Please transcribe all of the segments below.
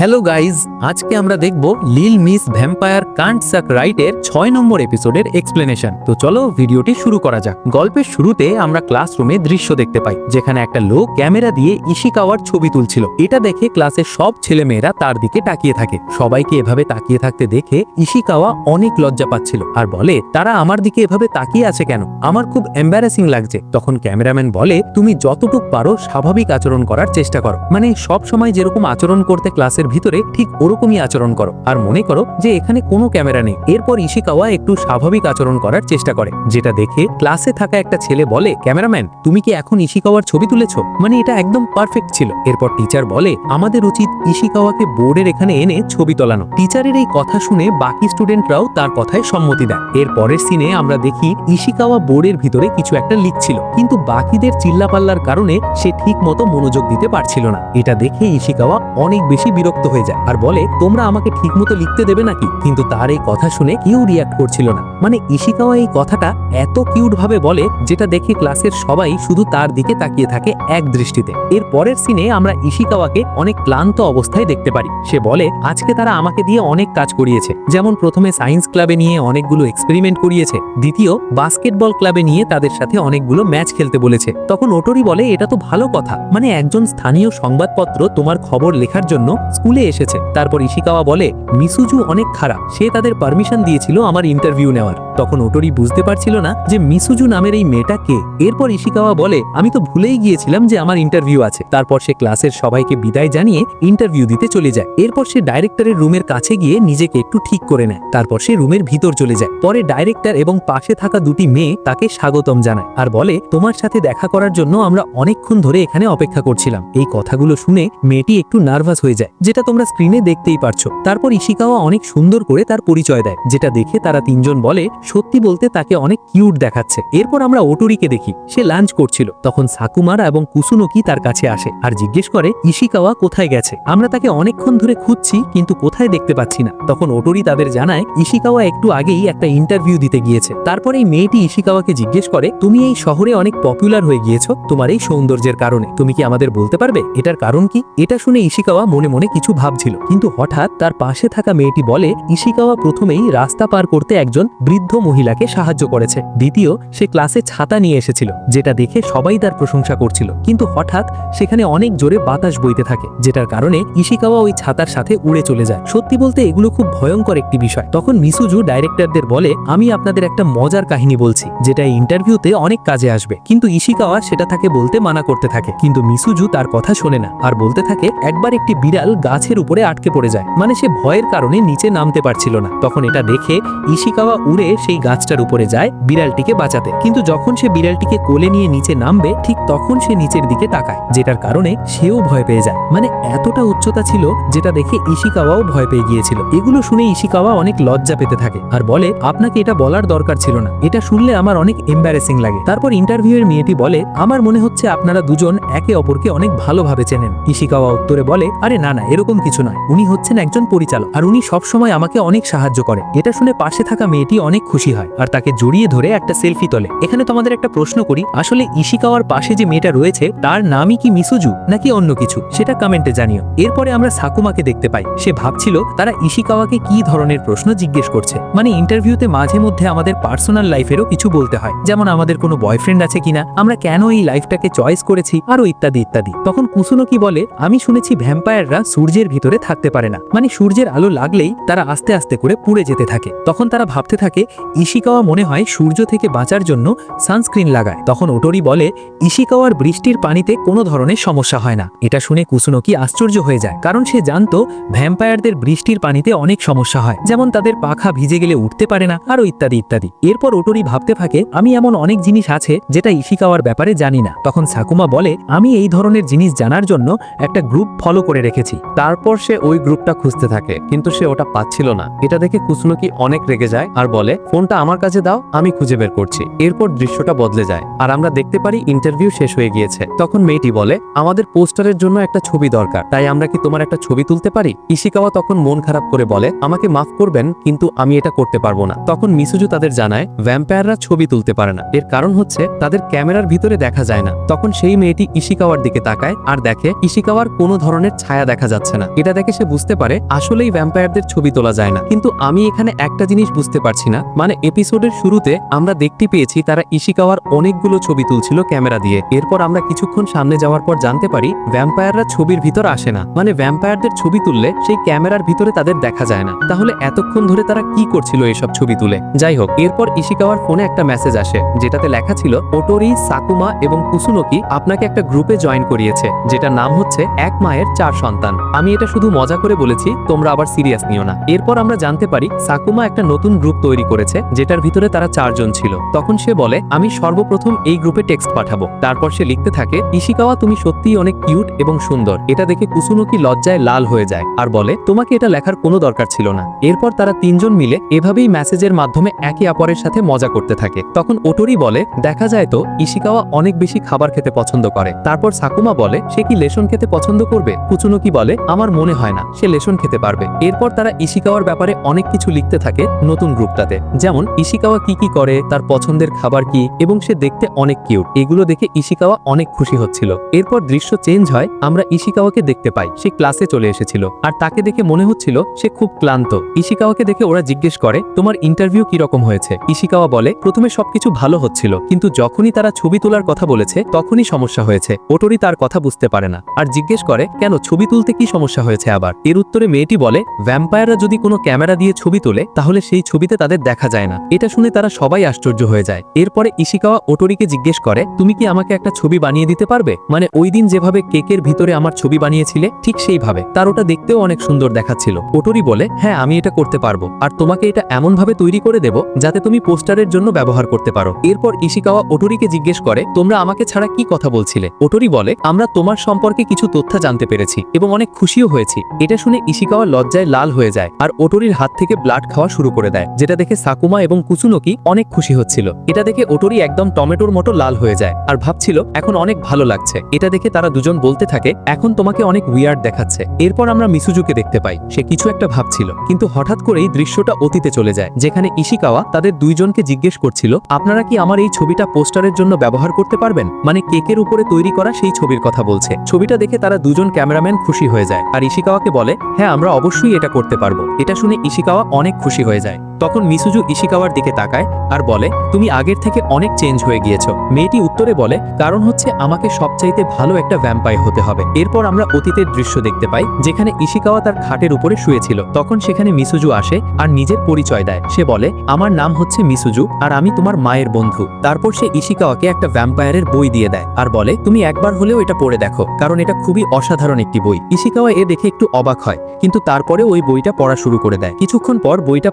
Hello guys আজকে আমরা দেখব লিল মিস ভ্যাম্পায়ার কান্ট সাক রাইটের ছয় নম্বর এপিসোডের এক্সপ্লেনেশন তো চলো ভিডিওটি শুরু করা যাক। গল্পের শুরুতে আমরা ক্লাসরুমে দৃশ্য দেখতে পাই, যেখানে একটা লোক ক্যামেরা দিয়ে ইশিকাওয়ার ছবি তুলছিল। এটা দেখে ক্লাসের সব ছেলেমেয়েরা তার দিকে তাকিয়ে থাকে। সবাইকে এভাবে তাকিয়ে থাকতে দেখে ইশিকাওয়া অনেক লজ্জা পাচ্ছিল আর বলে, তারা আমার দিকে এভাবে তাকিয়ে আছে কেন? আমার খুব এম্বারাসিং লাগছে। তখন ক্যামেরাম্যান বলে, তুমি যতটুক পারো স্বাভাবিক আচরণ করার চেষ্টা করো। মানে সব সময় যেরকম আচরণ করতে ক্লাসের ভিতরে ঠিক ওরকমই আচরণ করো। আর মনে করো যে এখানে কোনো ক্যামেরা নেই। এরপর ইশিকাওয়া একটু স্বাভাবিক আচরণ করার চেষ্টা করে, যেটা দেখে ক্লাসে থাকা একটা ছেলে বলে, ক্যামেরাম্যান, তুমি কি এখন ইশিকাওয়ার ছবি তুলেছ? মানে এটা একদম পারফেক্ট ছিল। এরপর টিচার বলে, আমাদের উচিত ইশিকাওয়াকে বোর্ডের এখানে এনে ছবি তোলানো। টিচারের এই কথা শুনে বাকি স্টুডেন্টরাও তার কথায় সম্মতি দেয়। এর পরের সিনে আমরা দেখি ইশিকাওয়া বোর্ডের ভিতরে কিছু একটা লিখছিল, কিন্তু বাকিদের চিল্লাপাল্লার কারণে সে ঠিক মতো মনোযোগ দিতে পারছিল না। এটা দেখে ইশিকাওয়া অনেক বেশি বিরক্ত হয়ে যায় আর বলে, তোমরা আমাকে ঠিক মতো লিখতে দেবে নাকি? কিন্তু তার এই কথা শুনে কেউ রিয়াক্ট করছিল না। মানে ইশিকাওয়া এই কথাটা এত কিউট ভাবে বলে যেটা দেখে ক্লাসের সবাই শুধু তার দিকে তাকিয়ে থাকে এক দৃষ্টিতে। এর পরের সিনে আমরা ইশিকাওয়াকে অনেক ক্লান্ত অবস্থায় দেখতে পারি। সে বলে, আজকে তারা আমাকে দিয়ে অনেক কাজ করিয়েছে। যেমন প্রথমে সায়েন্স ক্লাবে নিয়ে অনেকগুলো এক্সপেরিমেন্ট করিয়েছে। দ্বিতীয় বাস্কেটবল ক্লাবে নিয়ে তাদের সাথে অনেকগুলো ম্যাচ খেলতে বলেছে। তখন ওটরি বলে, এটা তো ভালো কথা। মানে একজন স্থানীয় সংবাদপত্র তোমার খবর লেখার জন্য স্কুলে এসেছে। তারপর ইশিকাওয়া বলে, মিসুজু অনেক খারাপ। সে তাদের পারমিশন দিয়েছিল আমার ইন্টারভিউ নেওয়ার। তখন ওটরি বুঝতে পারছিল না যে মিসুজু নামের এই মেয়েটা কে। এরপর ইশিকাওয়া বলে, আমি তো ভুলেই গিয়েছিলাম যে আমার ইন্টারভিউ আছে। তারপর সে ক্লাসের সবাইকে বিদায় জানিয়ে ইন্টারভিউ দিতে চলে যায়। এরপর সে ডাইরেক্টরের রুমের কাছে গিয়ে নিজেকে একটু ঠিক করে নেয়। তারপর সে রুমের ভিতর চলে যায়। পরে ডাইরেক্টর এবং পাশে থাকা দুটি মেয়ে তাকে স্বাগতম জানায় আর বলে, তোমার সাথে দেখা করার জন্য আমরা অনেকক্ষণ ধরে এখানে অপেক্ষা করছিলাম। এই কথাগুলো শুনে মেয়েটি একটু নার্ভাস হয়ে যায়, যেটা তোমরা স্ক্রিনে দেখতেই পারছ। তারপর ইশিকাওয়া অনেক সুন্দর করে তার পরিচয় দেয়, যেটা দেখে তারা তিনজন বলে, সত্যি বলতে তাকে অনেক কিউট দেখাচ্ছে। এরপর আমরা ওটুরিকে দেখি, সে লাঞ্চ করছিল। তখন সাকুমারা এবং কুসুনোকি তার কাছে আসে আর জিজ্ঞেস করে, ইশিকাওয়া কোথায় গেছে? আমরা তাকে অনেকক্ষণ ধরে খুঁজছি, কিন্তু কোথায় দেখতে পাচ্ছি না। তখন ওটুরি তাদের জানায়, ইশিকাওয়া একটু আগেই একটা ইন্টারভিউ দিতে গিয়েছে। তারপর এই মেয়েটি ইশিকাওয়াকে জিজ্ঞেস করে, তুমি এই শহরে অনেক পপুলার হয়ে গিয়েছো? তোমার এই সৌন্দর্যের কারণে। তুমি কি আমাদের বলতে পারবে? এটার কারণ কি? এটা শুনে ইশিকাওয়া মনে মনে কিছু ভাবছিল। কিন্তু হঠাৎ তার পাশে থাকা মেয়েটি বলে, ইশিকাওয়া প্রথমেই রাস্তা পার করতে একজন বৃদ্ধ মহিলাকে সাহায্য করেছে। দ্বিতীয়, সে ক্লাসে ছাতা নিয়ে এসেছিল, যেটা দেখে সবাই তার প্রশংসা করছিল। কিন্তু হঠাৎ সেখানে অনেক জোরে বাতাস বইতে থাকে, যেটার কারণে ইশিকাওয়া ওই ছাতার সাথে উড়ে চলে যায়। সত্যি বলতে এগুলো খুব ভয়ঙ্কর একটি বিষয়। তখন মিসুজু ডাইরেক্টরদের বলে, আমি আপনাদের একটা মজার কাহিনী বলছি, যেটা ইন্টারভিউতে অনেক কাজে আসবে। কিন্তু ইশিকাওয়া সেটা তাকে বলতে মানা করতে থাকে, কিন্তু মিসুজু তার কথা শোনে না। আর বলতে থাকে, একবার একটি বিড়াল গাছের উপরে আটকে পড়ে যায়। মানে সে ভয়ের কারণে নিচে নামতে পারছিল না। তখন এটা দেখে ইশিকাওয়া উড়ে সেই গাছটার উপরে যায় বিড়ালটিকে বাঁচাতে। কিন্তু যখন সে বিড়ালটিকে কোলে নিয়ে নিচে নামবে, ঠিক তখন সে নিচের দিকে তাকায়, যেটার কারণে সেও ভয় পেয়ে যায়। মানে এতটা উচ্চতা ছিল যেটা দেখে ইশিকাওয়াও ভয় পেয়ে গিয়েছিল। এগুলো শুনে ইশিকাওয়া অনেক লজ্জা পেতে থাকে আর বলে, আপনাকে এটা বলার দরকার ছিল না। এটা শুনলে আমার অনেক এম্বারেসিং লাগে। তারপর ইন্টারভিউয়ের মেয়েটি বলে, আমার মনে হচ্ছে আপনারা দুজন একে অপরকে অনেক ভালোভাবে চেনেন। ইশিকাওয়া উত্তরে বলে, আরে না না এরকম কিছু নয়। উনি হচ্ছেন একজন পরিচালক আর উনি সবসময় আমাকে অনেক সাহায্য করে। এটা শুনে পাশে থাকা মেয়েটি অনেক খুশি হয় আর তাকে জড়িয়ে ধরে একটা সেলফি তোলে। এখানে তোমাদের একটা প্রশ্ন করি, আসলে ইশিকাওয়ার পাশে যে মেয়েটা রয়েছে, তার নামই কি মিসুজু নাকি অন্য কিছু? সেটা কমেন্টে জানিও। এরপরে আমরা সাকুমাকে দেখতে পাই। সে ভাবছিল, তারা ইশিকাওয়াকে কি ধরনের প্রশ্ন জিজ্ঞেস করছে? মানে ইন্টারভিউতে মাঝে মধ্যে আমাদের পার্সোনাল লাইফেরও কিছু বলতে হয়। যেমন, আমাদের কোনো বয়ফ্রেন্ড আছে কিনা? আমরা কেন এই লাইফটাকে চয়েস করেছি? আরও ইত্যাদি ইত্যাদি। তখন কুসুনো কি বলে, আমি শুনেছি ভ্যাম্পায়াররা সূর্যের ভিতরে থাকতে পারে না। মানে সূর্যের আলো লাগলেই তারা আস্তে আস্তে করে পুড়ে যেতে থাকে। তখন তারা ভাবতে থাকে, ইশিকাওয়া মনে হয় সূর্য থেকে বাঁচার জন্য সানস্ক্রিন লাগায়। তখন ওটরি বলে, ইশিকাওয়ার বৃষ্টির পানিতে কোনো ধরনের সমস্যা হয় না। এটা শুনে কুসুনোকি আশ্চর্য হয়ে যায়, কারণ সে জানতো ভ্যাম্পায়ারদের বৃষ্টির পানিতে অনেক সমস্যা হয়। যেমন তাদের পাখা ভিজে গেলে উঠতে পারে না আরও ইত্যাদি ইত্যাদি। এরপর ওটরি ভাবতে থাকে, আমি এমন অনেক জিনিস আছে যেটা ইশিকাওয়ার ব্যাপারে জানি না। তখন সাকুমা বলে, আমি এই ধরনের জিনিস জানার জন্য একটা গ্রুপ ফলো করে রেখেছি। তারপর সে ওই গ্রুপটা খুঁজতে থাকে, কিন্তু সে ওটা পাচ্ছিল না। এটা দেখে কুসুনকি অনেক রেগে যায় আর বলে, ফোনটা আমার কাছে দাও, আমি খুঁজে বের করছি। এরপর দৃশ্যটা বদলে যায়, আর আমরা দেখতে পারি ইন্টারভিউ শেষ হয়ে গিয়েছে। তখন মেয়েটি বলে, আমাদের পোস্টারের জন্য একটা ছবি দরকার, তাই আমরা কি তোমার একটা ছবি তুলতে পারি? ইশিকাওয়া তখন মন খারাপ করে বলে, আমাকে মাফ করবেন, কিন্তু আমি এটা করতে পারব না। তখন মিসুজু তাদের জানায় ভ্যাম্পায়াররা ছবি তুলতে পারে না। এর কারণ হচ্ছে, তাদের ক্যামেরার ভিতরে দেখা যায় না। তখন সেই মেয়েটি ইশিকাওয়ার দিকে তাকায়, আর দেখে ইশিকাওয়ার কোনো ধরনের ছায়া দেখা যাচ্ছে যাচ্ছে না। এটা দেখে সে বুঝতে পারে আসলেই ভ্যাম্পায়ারদের ছবি তোলা যায় না। কিন্তু আমি এখানে একটা জিনিস বুঝতে পারছি না। মানে এপিসোডের শুরুতে আমরা দেখতে পেয়েছি তারা ইশিকাওয়ার অনেকগুলো ছবি তুলছিল ক্যামেরা দিয়ে। এরপর আমরা কিছুক্ষণ সামনে যাওয়ার পর জানতে পারি ভ্যাম্পায়াররা ছবির ভিতর আসে না। মানে ভ্যাম্পায়ারদের ছবি তুললে সেই ক্যামেরার ভিতরে তাদের দেখা যায় না। তাহলে এতক্ষণ ধরে তারা কি করছিল এসব ছবি তুলে? যাই হোক, এরপর ইশিকাওয়ার ফোনে একটা মেসেজ আসে, যেটাতে লেখা ছিল, ওটোরি সাকুমা এবং কুসুনোকি আপনাকে একটা গ্রুপে জয়েন করিয়েছে যেটা নাম হচ্ছে এক মায়ের চার সন্তান। আমি এটা শুধু মজা করে বলেছি, তোমরা আবার সিরিয়াস নিও না। এরপর আমরা জানতে পারি, সাকুমা একটা নতুন গ্রুপ তৈরি করেছে, যেটার ভিতরে তারা চারজন ছিল। তখন সে বলে, আমি সর্বপ্রথম এই গ্রুপে টেক্সট পাঠাবো। তারপর সে লিখতে থাকে, ইশিকাওয়া তুমি সত্যিই অনেক কিউট এবং সুন্দর। এটা দেখে কুসুনোকি লজ্জায় লাল হয়ে যায় আর বলে, তোমাকে এটা লেখার কোনো দরকার ছিল না। এরপর তারা তিনজন মিলে এভাবেই মেসেজের মাধ্যমে একে অপরের সাথে মজা করতে থাকে। তখন ওটোরি বলে, দেখা যায় তো, ইশিকাওয়া অনেক বেশি খাবার খেতে পছন্দ করে। তারপর সাকুমা বলে, সে কি লেসন খেতে পছন্দ করবে? কুচুনোকি বলে আমার মনে হয় না, সে লেসন খেতে পারবে। এরপর তারা ইশিকাওয়ার ব্যাপারে অনেক কিছু লিখতে থাকে নতুন গ্রুপটাতে। যেমন, ইশিকাওয়া কি কি করে, তার পছন্দের খাবার কি, এবং সে দেখতে অনেক কিউট। এগুলো দেখে ইশিকাওয়া অনেক খুশি হচ্ছিল। এরপর দৃশ্য চেঞ্জ হয়, আমরা ইশিকাওয়াকে দেখতে পাই। সে ক্লাসে চলে এসেছিল। আর তাকে দেখে মনে হচ্ছিল, সে খুব ক্লান্ত। ইশিকাওয়াকে দেখে ওরা জিজ্ঞেস করে, তোমার ইন্টারভিউ কি রকম হয়েছে? ইশিকাওয়া বলে, প্রথমে সবকিছু ভালো হচ্ছিল, কিন্তু যখনই তারা ছবি তোলার কথা বলেছে, তখনই সমস্যা হয়েছে। ওটোরি তার কথা বুঝতে পারে না। আর জিজ্ঞেস করে, কেন, ছবি তুলতে কি হয়েছে আবার। এর উত্তরে মেয়েটি বলে ভ্যাম্পায়াররা যদি কোনো ক্যামেরা দিয়ে ছবি তোলে, তাহলে সেই ছবিতে তাদের দেখা যায় না। এটা শুনে তারা সবাই আশ্চর্য হয়ে যায়। এরপরে ইশিকাওয়া ওটোরিকে জিজ্ঞেস করে, তুমি কি আমাকে একটা ছবি বানিয়ে দিতে পারবে? মানে ওই দিন যেভাবে কেকের ভিতরে আমার ছবি বানিয়েছিলে, ঠিক সেইভাবে। তার ওটা দেখতেও অনেক সুন্দর দেখাচ্ছিল। ওটোরি বলে হ্যাঁ আমি এটা করতে পারব। আর তোমাকে এটা এমন ভাবে তৈরি করে দেব, যাতে তুমি পোস্টারের জন্য ব্যবহার করতে পারো। এরপর ইশিকাওয়া ওটোরিকে জিজ্ঞেস করে, তোমরা আমাকে ছাড়া কি কথা বলছিলে? ওটোরি বলে, আমরা তোমার সম্পর্কে কিছু তথ্য জানতে পেরেছি এবং অনেক খুশিও হয়েছি। এটা শুনে ইশিকাওয়া লজ্জায় লাল হয়ে যায় আর ওটোরির হাত থেকে ব্লাড খাওয়া শুরু করে দেয়, যেটা দেখে সাকুমা এবং কুসুনোকি অনেক খুশি হচ্ছিল। এটা দেখে ওটোরি একদম টমেটোর মতো লাল হয়ে যায় আর ভাবছিল, এখন অনেক ভালো লাগছে। এটা দেখে তারা দুজন বলতে থাকে, এখন তোমাকে অনেক উইয়ার্ড দেখাচ্ছে। এরপর আমরা মিসুজুকে দেখতে পাই। সে কিছু একটা ভাবছিল, কিন্তু হঠাৎ করেই দৃশ্যটা অতীতে চলে যায়, যেখানে ইশিকাওয়া তাদের দুইজনকে জিজ্ঞেস করছিল, আপনারা কি আমার এই ছবিটা পোস্টারের জন্য ব্যবহার করতে পারবেন? মানে কেকের উপরে তৈরি করা সেই ছবির কথা বলছে। ছবিটা দেখে তারা দুজন ক্যামেরাম্যান খুশি হয়ে যায়। আর ইশিকাওয়াকে বলে হ্যাঁ আমরা অবশ্যই এটা করতে পারব। এটা শুনে ইশিকাওয়া অনেক খুশি হয়ে যায়। তখন মিসুজু ইশিকাওয়ার দিকে তাকায় আর বলে, তুমি আগের থেকে অনেক চেঞ্জ হয়ে গিয়েছো। মেয়েটি উত্তরে বলে, কারণ হচ্ছে আমাকে সবচাইতে ভালো একটা ভ্যাম্পায় হতে হবে। এরপর আমরা অতীতের দৃশ্য দেখতে পাই, যেখানে ইশিকাওয়া তার খাটের উপরে শুয়েছিল। তখন সেখানে মিসুজু আসে আর নিজের পরিচয় দেয়। সে বলে, আমার নাম হচ্ছে মিসুজু আর আমি তোমার মায়ের বন্ধু। তারপর সে ইশিকাওয়াকে একটা ভ্যাম্পায়ারের বই দিয়ে দেয় আর বলে, তুমি একবার হলেও এটা পড়ে দেখো, কারণ এটা খুবই অসাধারণ একটি বই। ইশিকাওয়া এ দেখে একটু অবাক হয়, কিন্তু তারপরে ওই বইটা পড়া শুরু করে দেয়। কিছুক্ষণ পর বইটা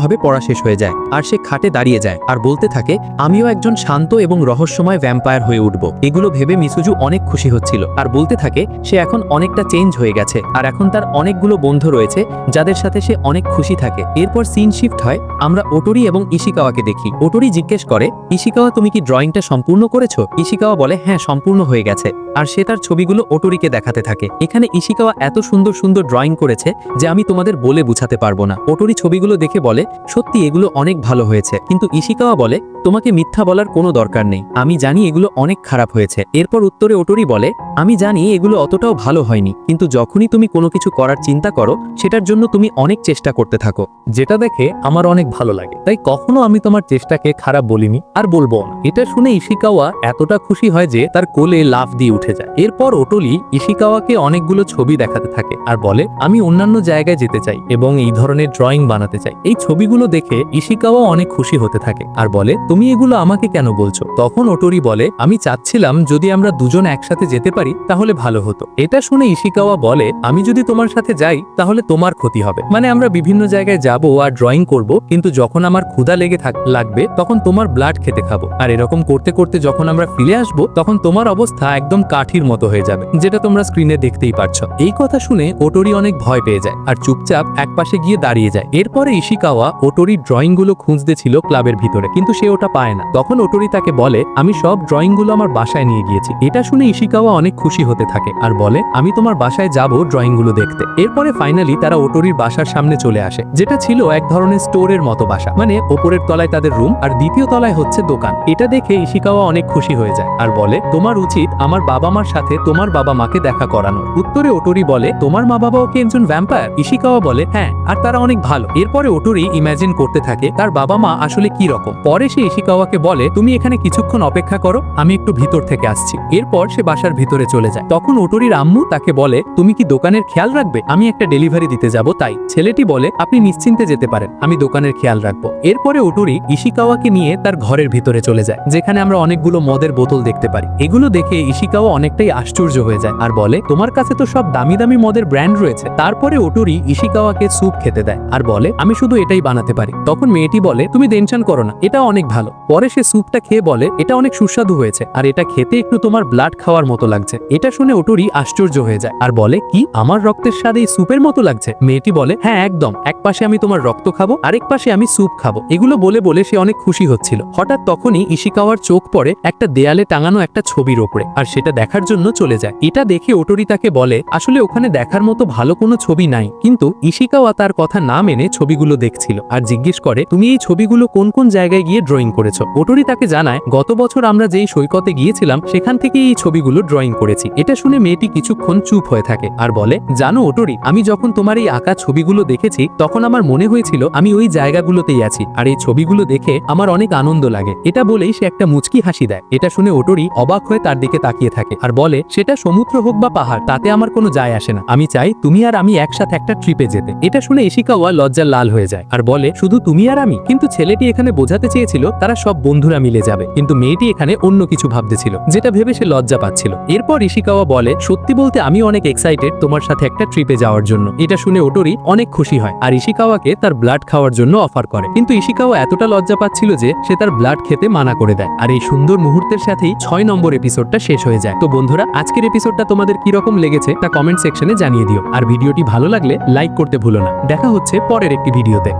পরিপূর্ণভাবে পড়া শেষ হয়ে যায়, আর সে খাটে দাঁড়িয়ে যায়, আর বলতে থাকে, আমিও একজন শান্ত এবং রহস্যময় ভ্যাম্পায়ার হয়ে উঠব। এগুলো ভেবে মিসুজু অনেক খুশি হচ্ছিল, আর বলতে থাকে, সে এখন অনেকটা চেঞ্জ হয়ে গেছে, আর এখন তার অনেকগুলো বন্ধু রয়েছে, যাদের সাথে সে অনেক খুশি থাকে। এরপর সিন শিফট হয়, আমরা ওটোরি এবং ইশিকাওয়াকে দেখি। ওটোরি জিজ্ঞেস করে, ইশিকাওয়া, তুমি কি ড্রয়িংটা সম্পূর্ণ করেছ? ইশিকাওয়া বলে হ্যাঁ সম্পূর্ণ হয়ে গেছে। আর সে তার ছবিগুলো ওটোরিকে দেখাতে থাকে। এখানে ইশিকাওয়া এত সুন্দর সুন্দর ড্রয়িং করেছে যে আমি তোমাদের বলে বুঝাতে পারব না। ওটোরি ছবিগুলো দেখে বলে, সত্যি এগুলো অনেক ভালো হয়েছে। কিন্তু ইশিকাওয়া বলে, তোমাকে মিথ্যা বলার কোনো দরকার নেই। আমি জানি এগুলো অনেক খারাপ হয়েছে। এরপর উত্তরে ওটোরি বলে, আমি জানি এগুলো অতটাও ভালো হয়নি, কিন্তু যখনই তুমি কোনো কিছু করার চিন্তা করো, সেটার জন্য তুমি অনেক চেষ্টা করতে থাকো। যেটা দেখে আমার অনেক ভালো লাগে। তাই কখনো আমি তোমার চেষ্টাকে খারাপ বলিনি আর বলব না। এটা শুনে ইশিকাওয়া এতটা খুশি হয় যে তার কোলে লাফ দিয়ে উঠে যায়। এরপর ওটলি ইশিকাওয়াকে অনেকগুলো ছবি দেখাতে থাকে আর বলে, আমি অন্যান্য জায়গায় যেতে চাই এবং এই ধরনের ড্রয়িং বানাতে চাই। এই ছবিগুলো দেখে ইশিকাওয়া অনেক খুশি হতে থাকে আর বলে, তুমি এগুলো আমাকে কেন বলছো? তখন ওটোরি বলে, আমি চাচ্ছিলাম যদি আমরা দুজন একসাথে যেতে পারি তাহলে ভালো হতো। এটা শুনে ইশিকাওয়া বলে, আমি যদি তোমার সাথে যাই তাহলে তোমার ক্ষতি হবে। মানে আমরা বিভিন্ন জায়গায় যাব আর ড্রয়িং করব, কিন্তু যখন আমার ক্ষুধা লেগে থাক, লাগবে তখন তোমার ব্লাড খেতে খাব। আর এরকম করতে করতে যখন আমরা ফিরে আসব তখন তোমার অবস্থা একদম কাঠির মতো হয়ে যাবে, যেটা তোমরা স্ক্রিনে দেখতেই পারছ। এই কথা শুনে ওটোরি অনেক ভয় পেয়ে যায় আর চুপচাপ একপাশে গিয়ে দাঁড়িয়ে যায়। এরপরে ইশিকাওয়া ড্রয়িংগুলো খুঁজতে ছিল ক্লাবের ভিতরে, কিন্তু সে ওটা পায় না। তখন ওটোরি তাকে বলে, আমি সব ড্রয়িংগুলো আমার বাসায় নিয়ে গিয়েছি। এটা শুনে ইশিকাওয়া অনেক খুশি হতে থাকে আর বলে, আমি তোমার বাসায় যাব ড্রয়িংগুলো দেখতে। এরপরে ফাইনালি তারা ওটোরির বাসার সামনে চলে আসে, যেটা ছিল এক ধরনের স্টোরের মতো বাসা। মানে ওপরের তলায় তাদের রুম আর দ্বিতীয় তলায় হচ্ছে দোকান। এটা দেখে ইশিকাওয়া অনেক খুশি হয়ে যায় আর বলে, তোমার উচিত আমার বাবা বাবা মার সাথে তোমার বাবা মাকে দেখা করানো উত্তরে ওটোরি বলে, তোমার মা বাবাও কি একজন ভ্যাম্পায়ার ইশিকাওয়া বলে হ্যাঁ আর তারা অনেক ভালো। এরপরে ওটোরি ইমাজিন করতে থাকে, তার বাবা মা আসলে কি রকম? পরে সে ইশিকাওয়াকে বলে, তুমি এখানে কিছুক্ষণ অপেক্ষা করো, আমি একটু ভিতর থেকে আসছি। এরপর সে বাসার ভিতরে চলে যায়। তখন ওটোরির আম্মু তাকে বলে, তুমি কি দোকানের খেয়াল রাখবে? আমি একটা ডেলিভারি দিতে যাব, তাই। ছেলেটি বলে, আপনি নিশ্চিন্তে যেতে পারেন, আমি দোকানের খেয়াল রাখব। এরপরে ওটুরি ইশিকাওয়াকে নিয়ে তার ঘরের ভিতরে চলে যায়, যেখানে আমরা অনেকগুলো মদের বোতল দেখতে পারি। এগুলো দেখে ইশিকাওয়া অনেকটাই আশ্চর্য হয়ে যায় আর বলে, তোমার কাছে তো সব দামি দামি মদের ব্র্যান্ড রয়েছে। তারপরে ওটুরি ইশিকাওয়াকে স্যুপ খেতে দেয় আর বলে, আমি শুধু এটাই বানাতে পারি। তখন মেয়েটি বলে, তুমি টেনশন করো না, এটা অনেক ভালো। পরে সে স্যুপটা খেয়ে বলে, এটা অনেক সুস্বাদু হয়েছে, আর এটা খেতে একটু তোমার ব্লাড খাওয়ার মতো লাগছে। এটা শুনে ওটুরি আশ্চর্য হয়ে যায় আর বলে, কি, আমার রক্তের স্বাদ এই স্যুপের মতো লাগছে? মেয়েটি বলে হ্যাঁ একদম। এক পাশে আমি তোমার রক্ত খাব, আরেক পাশে আমি স্যুপ খাব। এগুলো বলে বলে সে অনেক খুশি হচ্ছিল। হঠাৎ তখনই ইশিকাওয়ার চোখ পড়ে একটা দেয়ালে টাঙানো একটা ছবির ওপরে, আর সেটা দেখার জন্য চলে যায়। এটা দেখে ওটরি তাকে বলে, আসলে ওখানে দেখার মতো ভালো কোনো ছবি নাই। কিন্তু ইশিকাওয়া তার কথা না মেনে ছবিগুলো দেখছিল আর জিজ্ঞেস করে, তুমি এই ছবিগুলো কোন কোন জায়গায় গিয়ে ড্রয়িং করেছ? ওটরি তাকে জানায়, গত বছর আমরা যেই সৈকতে গিয়েছিলাম, সেখান থেকে এই ছবিগুলো ড্রয়িং করেছি। এটা শুনে মেয়েটি কিছুক্ষণ চুপ হয়ে থাকে আর বলে, জানো ওটরি, আমি যখন তোমার এই আঁকা ছবিগুলো দেখেছি, তখন আমার মনে হয়েছিল আমি ওই জায়গাগুলোতেই আছি আর এই ছবিগুলো দেখে আমার অনেক আনন্দ লাগে। এটা বলেই সে একটা মুচকি হাসি দেয়। এটা শুনে ওটরি অবাক হয়ে তার দিকে তাকিয়ে থাকে। আর বলে, সেটা সমুদ্র হোক বা পাহাড়, তাতে আমার কোনো যায় আসে না। আমি চাই তুমি আর আমি একসাথে একটা ট্রিপে যেতে। এটা শুনে ইশিকাওয়া লজ্জা লাল হয়ে যায়। আর বলে, শুধু তুমি আর আমি? কিন্তু ছেলেটি এখানে বোঝাতে চেয়েছিল, তারা সব বন্ধুরা মিলে যাবে। কিন্তু মেয়েটি এখানে অন্য কিছু ভাবতেছিল, যেটা ভেবে সে লজ্জা পাচ্ছিল। এরপর ইশিকাওয়া বলে, সত্যি বলতে আমি অনেক এক্সাইটেড তোমার সাথে একটা ট্রিপে যাওয়ার জন্য। এটা শুনে ওটোরি অনেক খুশি হয়। আর ইশিকাওয়াকে তার ব্লাড খাওয়ার জন্য অফার করে। কিন্তু ইশিকাওয়া এতটা লজ্জা পাচ্ছিল যে, সে তার ব্লাড খেতে মানা করে দেয়। আর এই সুন্দর মুহূর্তের সাথেই ছয় নম্বর এপিসোডটা শেষ হয়ে যায়। তো বন্ধুরা, আজকের এপিসোডটা তোমাদের কীরকম লেগেছে তা কমেন্ট সেকশনে জানিয়ে দিও। আর ভিডিওটি ভালো লাগলে লাইক করতে ভুলো না। দেখা হচ্ছে পরের একটি ভিডিওতে